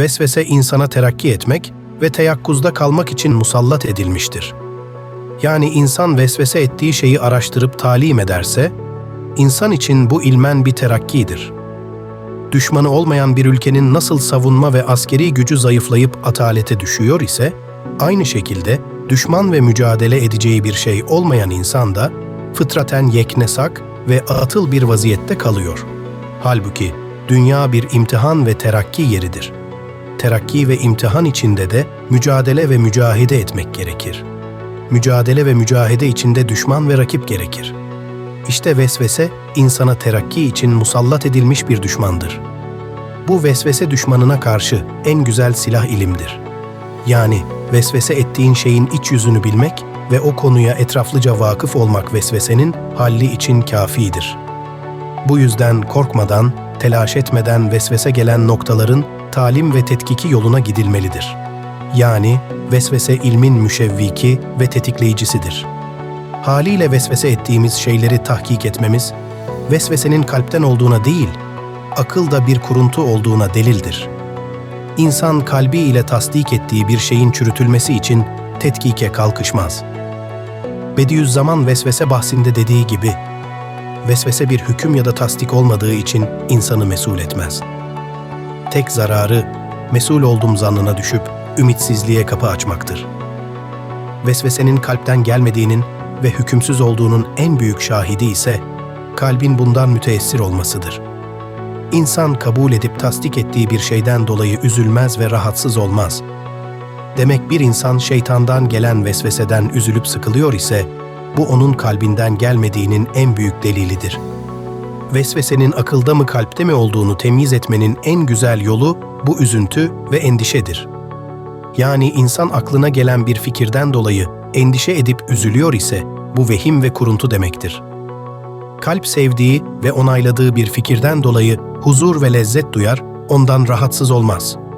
Vesvese insana terakki etmek ve teyakkuzda kalmak için musallat edilmiştir. Yani insan vesvese ettiği şeyi araştırıp talim ederse, insan için bu ilmen bir terakkidir. Düşmanı olmayan bir ülkenin nasıl savunma ve askeri gücü zayıflayıp atalete düşüyor ise, aynı şekilde düşman ve mücadele edeceği bir şey olmayan insan da fıtraten yeknesak ve atıl bir vaziyette kalıyor. Halbuki dünya bir imtihan ve terakki yeridir. Terakki ve imtihan içinde de mücadele ve mücahede etmek gerekir. Mücadele ve mücahede içinde düşman ve rakip gerekir. İşte vesvese, insana terakki için musallat edilmiş bir düşmandır. Bu vesvese düşmanına karşı en güzel silah ilimdir. Yani vesvese ettiğin şeyin iç yüzünü bilmek ve o konuya etraflıca vakıf olmak vesvesenin halli için kafidir. Bu yüzden korkmadan, telaş etmeden vesvese gelen noktaların talim ve tetkiki yoluna gidilmelidir. Yani vesvese ilmin müşevviki ve tetikleyicisidir. Haliyle vesvese ettiğimiz şeyleri tahkik etmemiz, vesvesenin kalpten olduğuna değil, akılda bir kuruntu olduğuna delildir. İnsan kalbi ile tasdik ettiği bir şeyin çürütülmesi için tetkike kalkışmaz. Bediüzzaman vesvese bahsinde dediği gibi, vesvese bir hüküm ya da tasdik olmadığı için insanı mesul etmez. Tek zararı, mesul olduğum zannına düşüp ümitsizliğe kapı açmaktır. Vesvesenin kalpten gelmediğinin ve hükümsüz olduğunun en büyük şahidi ise kalbin bundan müteessir olmasıdır. İnsan kabul edip tasdik ettiği bir şeyden dolayı üzülmez ve rahatsız olmaz. Demek bir insan şeytandan gelen vesveseden üzülüp sıkılıyor ise bu onun kalbinden gelmediğinin en büyük delilidir. Vesvesenin akılda mı kalpte mi olduğunu temyiz etmenin en güzel yolu bu üzüntü ve endişedir. Yani insan aklına gelen bir fikirden dolayı endişe edip üzülüyor ise bu vehim ve kuruntu demektir. Kalp sevdiği ve onayladığı bir fikirden dolayı huzur ve lezzet duyar, ondan rahatsız olmaz.''